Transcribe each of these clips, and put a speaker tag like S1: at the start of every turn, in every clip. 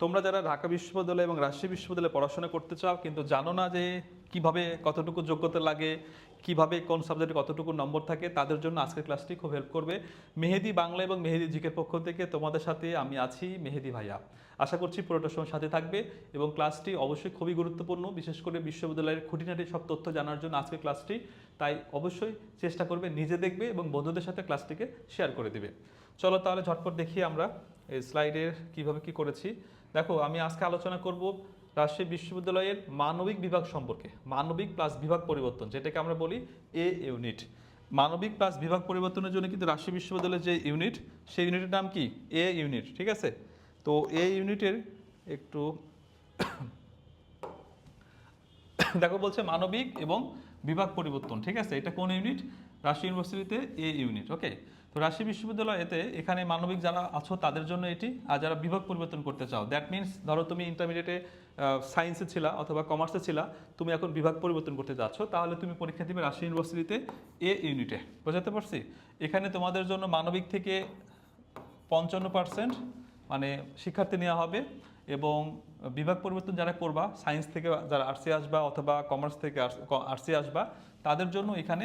S1: তোমরা যারা ঢাকা বিশ্ববিদ্যালয় এবং রাজশাহী বিশ্ববিদ্যালয়ে পড়াশোনা করতে চাও, কিন্তু জানো না যে কীভাবে কতটুকু যোগ্যতা লাগে, কীভাবে কোন সাবজেক্টে কতটুকু নম্বর থাকে, তাদের জন্য আজকের ক্লাসটি খুব হেল্প করবে। মেহেদি বাংলা এবং মেহেদি জিকের পক্ষ থেকে তোমাদের সাথে আমি আছি মেহেদি ভাইয়া। আশা করছি পুরোটা সময় সাথে থাকবে এবং ক্লাসটি অবশ্যই খুবই গুরুত্বপূর্ণ, বিশেষ করে বিশ্ববিদ্যালয়ের খুঁটিনাটি সব তথ্য জানার জন্য আজকের ক্লাসটি। তাই অবশ্যই চেষ্টা করবে, নিজে দেখবে এবং বন্ধুদের সাথে ক্লাসটিকে শেয়ার করে দিবে। চলো তাহলে ঝটপট দেখি আমরা এই স্লাইডের কীভাবে কি করেছি। দেখো, আমি আজকে আলোচনা করব রাজশাহী বিশ্ববিদ্যালয়ের মানবিক বিভাগ সম্পর্কে, মানবিক প্লাস বিভাগ পরিবর্তন, যেটাকে আমরা বলি এ ইউনিট মানবিক প্লাস বিভাগ পরিবর্তনের জন্য কিন্তু রাজশাহী বিশ্ববিদ্যালয়ের যে ইউনিট সেই ইউনিটের নাম কি? এ ইউনিট ঠিক আছে? তো এ ইউনিটের একটু দেখো বলছে মানবিক এবং বিভাগ পরিবর্তন, ঠিক আছে? এটা কোন ইউনিট রাজশাহী ইউনিভার্সিটিতে এ ইউনিট ওকে তো রাজশাহী বিশ্ববিদ্যালয়েতে এখানে মানবিক যারা আছো তাদের জন্য এটি, আর যারা বিভাগ পরিবর্তন করতে চাও দ্যাট মিনস ধরো তুমি ইন্টারমিডিয়েটে সায়েন্সে ছিলা অথবা কমার্সে ছিলা, তুমি এখন বিভাগ পরিবর্তন করতে যাচ্ছ, তাহলে তুমি পরীক্ষা দিবে রাজশাহী ইউনিভার্সিটিতে এ ইউনিটে বোঝাতে পারছি? এখানে তোমাদের জন্য মানবিক থেকে পঞ্চান্ন পার্সেন্ট মানে শিক্ষার্থী নেওয়া হবে, এবং বিভাগ পরিবর্তন যারা করবা সায়েন্স থেকে যারা আর্টসে আসবা অথবা কমার্স থেকে আর্টসে আসবা, তাদের জন্য এখানে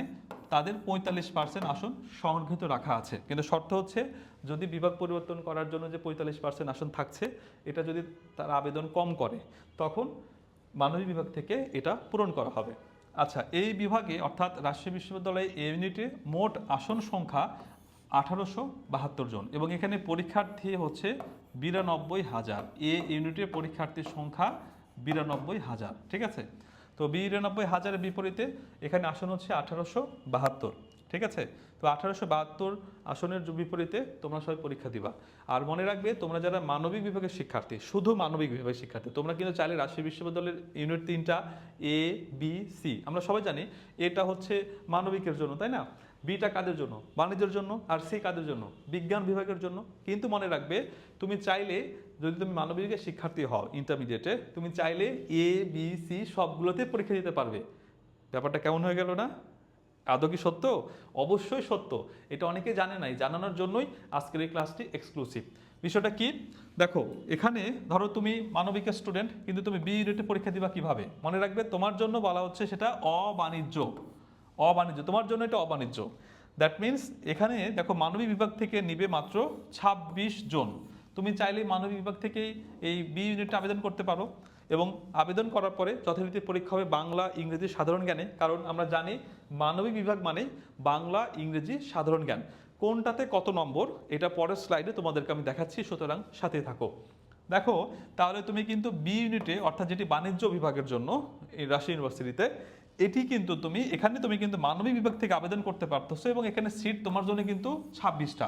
S1: তাদের পঁয়তাল্লিশ পার্সেন্ট আসন সংরক্ষিত রাখা আছে। কিন্তু শর্ত হচ্ছে, যদি বিভাগ পরিবর্তন করার জন্য যে পঁয়তাল্লিশ পার্সেন্ট আসন থাকছে, এটা যদি তার আবেদন কম করে, তখন মানবিক বিভাগ থেকে এটা পূরণ করা হবে। আচ্ছা এই বিভাগে অর্থাৎ রাজশাহী বিশ্ববিদ্যালয়ে এই ইউনিটে মোট আসন সংখ্যা আঠারোশো বাহাত্তর জন এবং এখানে পরীক্ষার্থী হচ্ছে বিরানব্বই হাজার। এ ইউনিটের পরীক্ষার্থীর সংখ্যা বিরানব্বই হাজার, ঠিক আছে? তো বিরানব্বই হাজারের বিপরীতে এখানে আসন হচ্ছে আঠারোশো বাহাত্তর, ঠিক আছে? তো আঠারোশো বাহাত্তর আসনের বিপরীতে তোমরা সবাই পরীক্ষা দিবা। আর মনে রাখবে, তোমরা যারা মানবিক বিভাগের শিক্ষার্থী, শুধু মানবিক বিভাগের শিক্ষার্থী, তোমরা কিন্তু চাইলে রাজশাহী বিশ্ববিদ্যালয়ের ইউনিট তিনটা এ বি সি আমরা সবাই জানি এটা হচ্ছে মানবিকের জন্য, তাই না? বিটা কাদের জন্য? বাণিজ্যের জন্য আর সি কাদের জন্য? বিজ্ঞান বিভাগের জন্য। কিন্তু মনে রাখবে, তুমি চাইলে যদি তুমি মানবিকের শিক্ষার্থী হও ইন্টারমিডিয়েটে তুমি চাইলে এ বি সি সবগুলোতে পরীক্ষা দিতে পারবে। ব্যাপারটা কেমন হয়ে গেল না? আদৌ কি সত্য? অবশ্যই সত্য। এটা অনেকে জানে নাই, জানানোর জন্যই আজকের এই ক্লাসটি এক্সক্লুসিভ বিষয়টা কি? দেখো, এখানে ধরো তুমি মানবিকের স্টুডেন্ট কিন্তু তুমি বি ইউনিটে পরীক্ষা দিবা কীভাবে? মনে রাখবে, তোমার জন্য বলা হচ্ছে সেটা অবাণিজ্য। অবাণিজ্য, তোমার জন্য এটা অবাণিজ্য। দ্যাট মিন্স এখানে দেখো মানবিক বিভাগ থেকে নিবে মাত্র ২৬ জন। তুমি চাইলে মানবিক বিভাগ থেকেই এই বি ইউনিটে আবেদন করতে পারো এবং আবেদন করার পরে যথারীতি পরীক্ষা হবে বাংলা, ইংরেজি, সাধারণ জ্ঞানে। কারণ আমরা জানি মানবিক বিভাগ মানে বাংলা, ইংরেজি, সাধারণ জ্ঞান। কোনটাতে কত নম্বর, এটা পরের স্লাইডে তোমাদেরকে আমি দেখাচ্ছি, সুতরাং সাথে থাকো। দেখো, তাহলে তুমি কিন্তু বি ইউনিটে অর্থাৎ যেটি বাণিজ্য বিভাগের জন্য এই রাজশাহী ইউনিভার্সিটিতে এটি কিন্তু তুমি, এখানে তুমি কিন্তু মানবিক বিভাগ থেকে আবেদন করতে পারতেছো এবং এখানে সিট তোমার জন্য কিন্তু ছাব্বিশটা।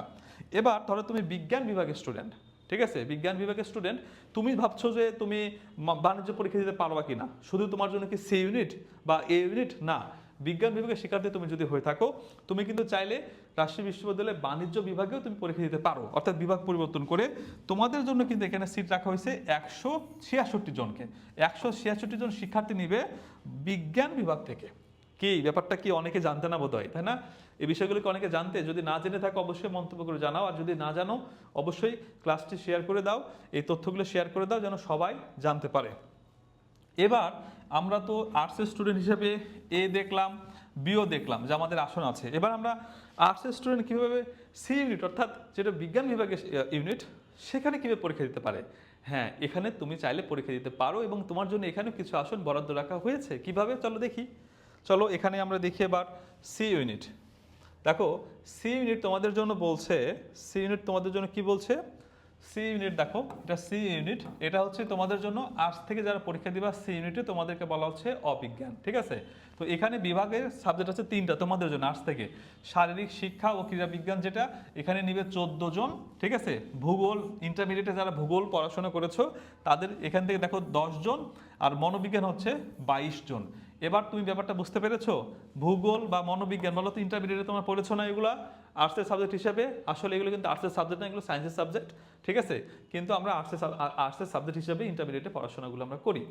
S1: এবার ধরো তুমি বিজ্ঞান বিভাগের স্টুডেন্ট ঠিক আছে? বিজ্ঞান বিভাগের স্টুডেন্ট তুমি ভাবছ যে তুমি বাণিজ্য পরীক্ষা দিতে পারবা কিনা? শুধু তোমার জন্য কি সি ইউনিট বা এ ইউনিট না। বিজ্ঞান বিভাগের শিক্ষার্থী তুমি যদি হয়ে থাকো, তুমি কিন্তু চাইলে রাজশাহী বিশ্ববিদ্যালয়ের বাণিজ্য বিভাগেও তুমি পরীক্ষা দিতে পারো। অর্থাৎ বিভাগ পরিবর্তন করে তোমাদের জন্য কিন্তু এখানে সিট রাখা হয়েছে একশো ছিয়াষট্টি জনকে। একশো ছিয়াষট্টি জন শিক্ষার্থী নিবে বিজ্ঞান বিভাগ থেকে। কি ব্যাপারটা কি অনেকে জানতে না বোধ হয় তাই না? এই বিষয়গুলোকে অনেকে জানতে, যদি না জেনে থাকো অবশ্যই মন্তব্য করে জানাও, আর যদি না জানো, অবশ্যই ক্লাসটি শেয়ার করে দাও। এই তথ্যগুলো শেয়ার করে দাও যেন সবাই জানতে পারে। এবার আমরা তো আর্টসের স্টুডেন্ট হিসেবে এ দেখলাম বিও দেখলাম, যে আমাদের আসন আছে। এবার আমরা আর্টসের স্টুডেন্ট কীভাবে সি ইউনিট অর্থাৎ যেটা বিজ্ঞান বিভাগের ইউনিট সেখানে কীভাবে পরীক্ষা দিতে পারে? হ্যাঁ এখানে তুমি চাইলে পরীক্ষা দিতে পারো এবং তোমার জন্য এখানে কিছু আসন বরাদ্দ রাখা হয়েছে। কীভাবে? চলো দেখি। চলো, এখানে আমরা দেখি এবার সি ইউনিট দেখো সি ইউনিট তোমাদের জন্য বলছে সি ইউনিট তোমাদের জন্য কি বলছে? সি ইউনিট দেখো, এটা সি ইউনিট এটা হচ্ছে তোমাদের জন্য আর্টস থেকে যারা পরীক্ষা দিবা সি ইউনিটে তোমাদেরকে বলা হচ্ছে অবিজ্ঞান, ঠিক আছে? তো এখানে বিভাগের সাবজেক্ট আছে তিনটা তোমাদের জন্য আর্টস থেকে। শারীরিক শিক্ষা ও ক্রীড়া বিজ্ঞান যেটা, এখানে নিবে চোদ্দ জন, ঠিক আছে? ভূগোল ইন্টারমিডিয়েটে যারা ভূগোল পড়াশোনা করেছ, তাদের এখান থেকে দেখো জন, আর মনোবিজ্ঞান হচ্ছে বাইশ জন। এবার তুমি ব্যাপারটা বুঝতে পেরেছ? ভূগোল বা মনোবিজ্ঞান, বলো তো ইন্টারমিডিয়েটে তোমরা পড়েছো না এগুলা? আর্টসের সাবজেক্ট হিসেবে, আসলে এগুলো কিন্তু আর্টসের সাবজেক্ট না, এগুলো সায়েন্সের সাবজেক্ট ঠিক আছে? কিন্তু আমরা আর্টসের আর্টসের সাবজেক্ট হিসেবে ইন্টারমিডিয়েটে পড়াশোনাগুলো আমরা করি।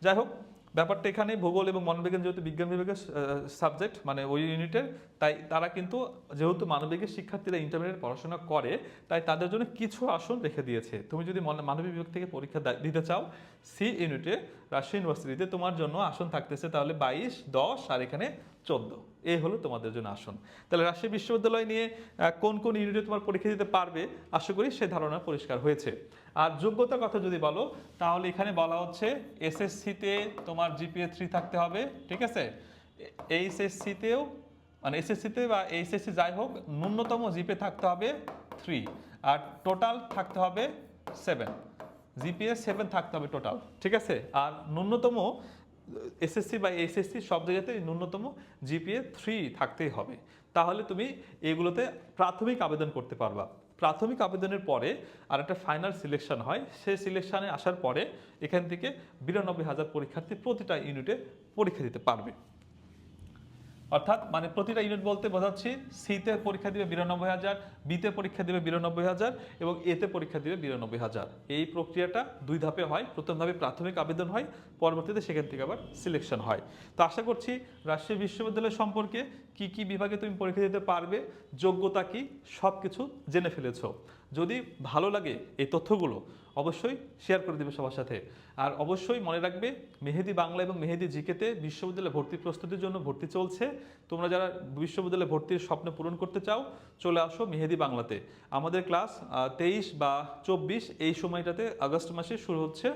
S1: যাই হোক, ব্যাপারটা এখানে ভূগোল এবং মনোবিজ্ঞান যেহেতু বিজ্ঞান বিভাগের সাবজেক্ট মানে ওই ইউনিটের তাই তারা কিন্তু যেহেতু মানবিকের শিক্ষার্থীরা ইন্টারমিডিয়েট পড়াশোনা করে, তাই তাদের জন্য কিছু আসন রেখে দিয়েছে। তুমি যদি মনে- মানবিক বিভাগ থেকে পরীক্ষা দিতে চাও, সি ইউনিটে রাজশাহী ইউনিভার্সিটিতে তোমার জন্য আসন থাকতেছে তাহলে বাইশ, দশ আর এখানে চোদ্দ। এই হলো তোমাদের জন্য আসন। তাহলে রাজশাহী বিশ্ববিদ্যালয় নিয়ে কোন কোন ইউনিটে তোমার পরীক্ষা দিতে পারবে? আশা করি সে ধারণা পরিষ্কার হয়েছে। আর যোগ্যতার কথা যদি বলো, তাহলে এখানে বলা হচ্ছে এসএসসিতে তোমার জিপিএ থ্রি থাকতে হবে, ঠিক আছে? এইচএসসিতেও মানে এসএসসিতে বা এইচএসসি যাই হোক, ন্যূনতম জিপে থাকতে হবে থ্রি। আর টোটাল থাকতে হবে সেভেন। জিপিএ সেভেন থাকতে হবে টোটাল ঠিক আছে? আর ন্যূনতম এসএসসি বা এসএসসি সব জায়গাতে ন্যূনতম জিপিএ থ্রি থাকতেই হবে। তাহলে তুমি এগুলোতে প্রাথমিক আবেদন করতে পারবা। প্রাথমিক আবেদনের পরে আর একটা ফাইনাল সিলেকশন হয়। সেই সিলেকশানে আসার পরে এখান থেকে বিরানব্বই হাজার পরীক্ষার্থী প্রতিটা ইউনিটে পরীক্ষা দিতে পারবে। অর্থাৎ মানে প্রতিটা ইউনিট বলতে বোঝাচ্ছি সিতে পরীক্ষা দিবে বিরানব্বই হাজার বিতে পরীক্ষা দিবে বিরানব্বই হাজার এবং এতে পরীক্ষা দিবে বিরানব্বই হাজার। এই প্রক্রিয়াটা দুই ধাপে হয়। প্রথম ধাপে প্রাথমিক আবেদন হয়, পরবর্তীতে সেখান থেকে আবার সিলেকশন হয়। তো আশা করছি রাজশাহী বিশ্ববিদ্যালয় সম্পর্কে কি কি বিভাগে তুমি পরীক্ষা দিতে পারবে, যোগ্যতা কি সব কিছু জেনে ফেলেছো। যদি ভালো লাগে এই তথ্যগুলো, অবশ্যই শেয়ার করে দেবে সবার সাথে। আর অবশ্যই মনে রাখবে, মেহেদি বাংলা এবং মেহেদি জিকেতে বিশ্ববিদ্যালয়ে ভর্তি প্রস্তুতির জন্য ভর্তি চলছে। তোমরা যারা বিশ্ববিদ্যালয়ে ভর্তির স্বপ্ন পূরণ করতে চাও, চলে আসো মেহেদি বাংলাতে। আমাদের ক্লাস তেইশ বা চব্বিশ এই সময়টাতে আগস্ট মাসে শুরু হচ্ছে।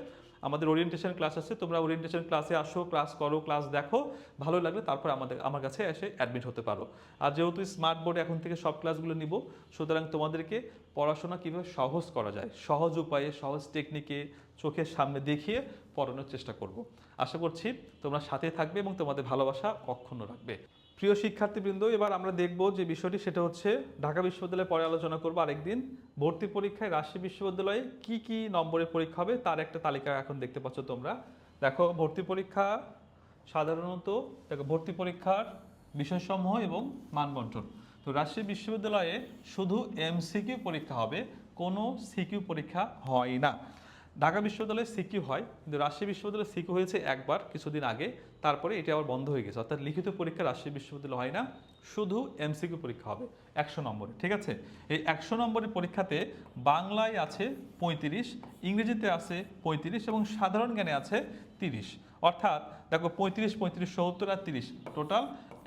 S1: আমাদের ওরিয়েন্টেশন ক্লাস আছে, তোমরা ওরিয়েন্টেশন ক্লাসে আসো ক্লাস করো ক্লাস দেখো, ভালো লাগলে তারপর আমাদের, আমার কাছে এসে অ্যাডমিট হতে পারো। আর যেহেতু স্মার্ট বোর্ডে এখন থেকে সব ক্লাসগুলো নিব, সুতরাং তোমাদেরকে পড়াশোনা কীভাবে সহজ করা যায়, সহজ উপায়ে, সহজ টেকনিকে চোখের সামনে দেখিয়ে পড়ানোর চেষ্টা করব। আশা করছি তোমরা সাথে থাকবে এবং তোমাদের ভালোবাসা অক্ষুণ্ণ রাখবে। প্রিয় শিক্ষার্থীবৃন্দ, এবার আমরা দেখব যে বিষয়টি, সেটা হচ্ছে ঢাকা বিশ্ববিদ্যালয়ে পরে আলোচনা করব আরেকদিন। ভর্তি পরীক্ষায় রাজশাহী বিশ্ববিদ্যালয়ে কি কি নম্বরের পরীক্ষা হবে তার একটা তালিকা এখন দেখতে পাচ্ছ তোমরা। দেখো, ভর্তি পরীক্ষা সাধারণত, দেখো, ভর্তি পরীক্ষার বিষয়সমূহ এবং মানবন্টন। তো রাজশাহী বিশ্ববিদ্যালয়ে শুধু এমসিকিউ পরীক্ষা হবে, কোনো সিকিউ পরীক্ষা হয় না। ঢাকা বিশ্ববিদ্যালয়ে সিকিউ হয়, কিন্তু রাজশাহী বিশ্ববিদ্যালয়ে সিকিউ হয়েছে একবার কিছুদিন আগে, তারপরে এটা আবার বন্ধ হয়ে গেছে। অর্থাৎ লিখিত পরীক্ষা রাজশাহী বিশ্ববিদ্যালয় হয় না, শুধু এমসিকিউ পরীক্ষা হবে, একশো নম্বরে, ঠিক আছে? এই একশো নম্বরের পরীক্ষাতে বাংলায় আছে পঁয়ত্রিশ, ইংরেজিতে আছে পঁয়ত্রিশ এবং সাধারণ জ্ঞানে আছে তিরিশ। অর্থাৎ দেখো পঁয়ত্রিশ পঁয়ত্রিশ, সত্তর আর তিরিশ, টোটাল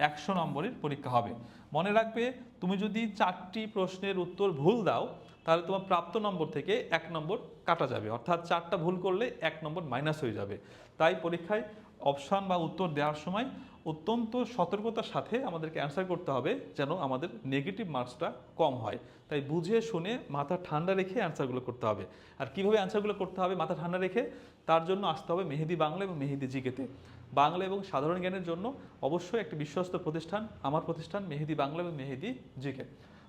S1: একশো নম্বরের পরীক্ষা হবে। মনে রাখবে, তুমি যদি চারটি প্রশ্নের উত্তর ভুল দাও তাহলে তোমার প্রাপ্ত নম্বর থেকে এক নম্বর কাটা যাবে। অর্থাৎ চারটা ভুল করলে এক নম্বর মাইনাস হয়ে যাবে। তাই পরীক্ষায় অপশান বা উত্তর দেওয়ার সময় অত্যন্ত সতর্কতার সাথে আমাদেরকে অ্যান্সার করতে হবে যেন আমাদের নেগেটিভ মার্কসটা কম হয়। তাই বুঝে, শুনে, মাথা ঠান্ডা রেখে অ্যান্সারগুলো করতে হবে। আর কীভাবে অ্যান্সারগুলো করতে হবে মাথা ঠান্ডা রেখে? তার জন্য আসতে হবে মেহেদি বাংলা এবং মেহেদি জিকেতে। বাংলা এবং সাধারণ জ্ঞানের জন্য অবশ্যই একটি বিশ্বস্ত প্রতিষ্ঠান, আমার প্রতিষ্ঠান মেহেদি বাংলা এবং মেহেদি জিকে।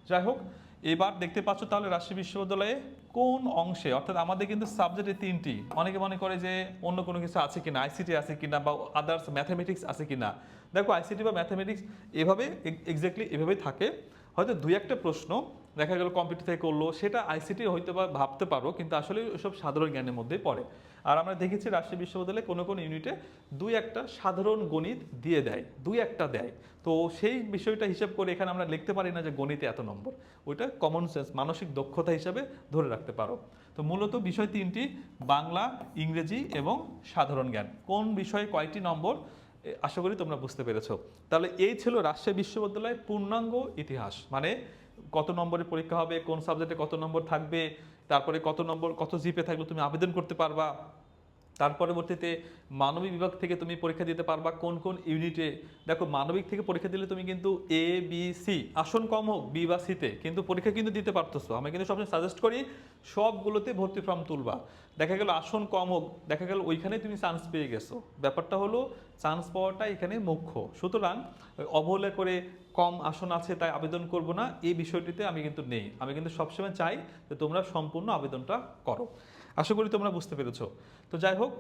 S1: যাই হোক এবার দেখতে পাচ্ছ তাহলে রাজশাহী বিশ্ববিদ্যালয়ে কোন অংশে, অর্থাৎ আমাদের কিন্তু সাবজেক্টে তিনটি। অনেকে মনে করে যে অন্য কোনো কিছু আছে কিনা আইসিটি আছে কিনা বা আদার্স ম্যাথামেটিক্স আছে কিনা। দেখো আইসিটি বা ম্যাথামেটিক্স এভাবে এক্স্যাক্টলি এভাবেই থাকে। হয়তো দুই একটা প্রশ্ন দেখা গেল কম্পিউটার থেকে করল, সেটা আইসিটি হয়তো বা ভাবতে পারো, কিন্তু আসলে ওসব সাধারণ জ্ঞানের মধ্যে পড়ে। আর আমরা দেখেছি রাজশাহী বিশ্ববিদ্যালয়ে কোনো কোনো ইউনিটে দুই একটা সাধারণ গণিত দিয়ে দেয়, দুই একটা দেয়। তো সেই বিষয়টা হিসাব করে এখানে আমরা লিখতে পারি না যে গণিতে এত নম্বর। ওইটা কমন সেন্স মানসিক দক্ষতা হিসাবে ধরে রাখতে পারো। তো মূলত বিষয় তিনটি, বাংলা, ইংরেজি এবং সাধারণ জ্ঞান। কোন বিষয়ে কয়টি নম্বর? আশা করি তোমরা বুঝতে পেরেছ। তাহলে এই ছিল রাজশাহী বিশ্ববিদ্যালয়ের পূর্ণাঙ্গ ইতিহাস। মানে কত নম্বরের পরীক্ষা হবে, কোন সাবজেক্টে কত নম্বর থাকবে, তারপরে কত নম্বর, কত জিপে থাকলে তুমি আবেদন করতে পারবা, তার পরবর্তীতে মানবিক বিভাগ থেকে তুমি পরীক্ষা দিতে পারবা কোন কোন ইউনিটে দেখো, মানবিক থেকে পরীক্ষা দিলে তুমি কিন্তু এ বি সি আসন কম হোক বি বা সিতে কিন্তু পরীক্ষা কিন্তু দিতে পারতেছো। আমি কিন্তু সবসময় সাজেস্ট করি সবগুলোতে ভর্তি ফর্ম তুলবা। দেখা গেল আসন কম হোক, দেখা গেল ওইখানে তুমি চান্স পেয়ে গেছো। ব্যাপারটা হলো চান্স পাওয়াটা এখানে মুখ্য। সুতরাং, অবহেলা করে কম আসন আছে তাই আবেদন করব না। এই বিষয়টিতে আমি কিন্তু নেই। আমি কিন্তু সবসময় চাই যে তোমরা সম্পূর্ণ আবেদনটা করো। আশা করি তোমরা বুঝতে পেরেছ। তো যাই হোক,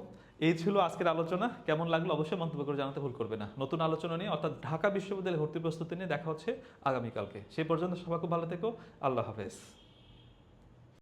S1: এই ছিল আজকের আলোচনা। কেমন লাগল অবশ্যই মন্তব্য করে জানাতে ভুল করবে না। নতুন আলোচনা নিয়ে, অর্থাৎ ঢাকা বিশ্ববিদ্যালয়ে ভর্তি প্রস্তুতি নিয়ে দেখা হচ্ছে আগামীকালকে। সেই পর্যন্ত সবাই খুব ভালো থেকো। আল্লাহ হাফেজ।